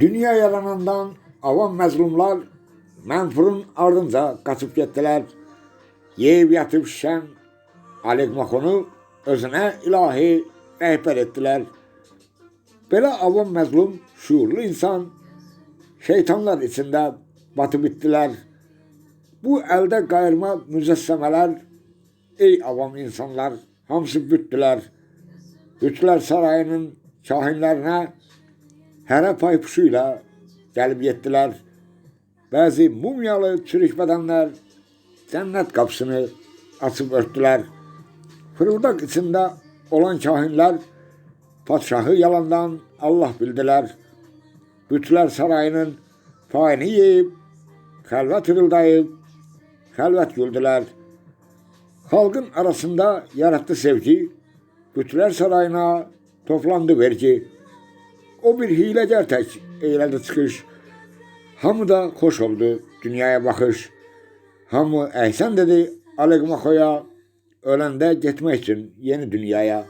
Dünya yaranandan avam məzlumlar mənfurun ardınca qaçıb getdilər. Yeyib yatıb şişən Alek Makonu özünə ilahi rəhbər etdilər. Belə avam məzlum, şuurlu insan şeytanlar içində batıb bitdilər. Bu əldə qayırma mücəssəmələr, ey avam insanlar, hamısı bütdülər. Bütlər sarayının kahinlərinə hərə paypuşu ilə gəlib yetdilər. Bəzi mumyalı çürük bədənlər cənnət qapısını açıb örtdülər. Fırıldaq içində olan kahinlər padşahı yalandan Allah bildilər. Bütlər sarayının payını yeyib, xəlvət hırıldayıb, xəlvət güldülər. Xalqın arasında yaratdı sevgi, bütlər sarayına toplandı vergi. O bir hiləgər tək eylədi çıxış. Hamı da xoş oldu dünyaya baxış. Hamı əhsən dedi Alek Maxoya, öləndə getmək üçün yeni dünyaya.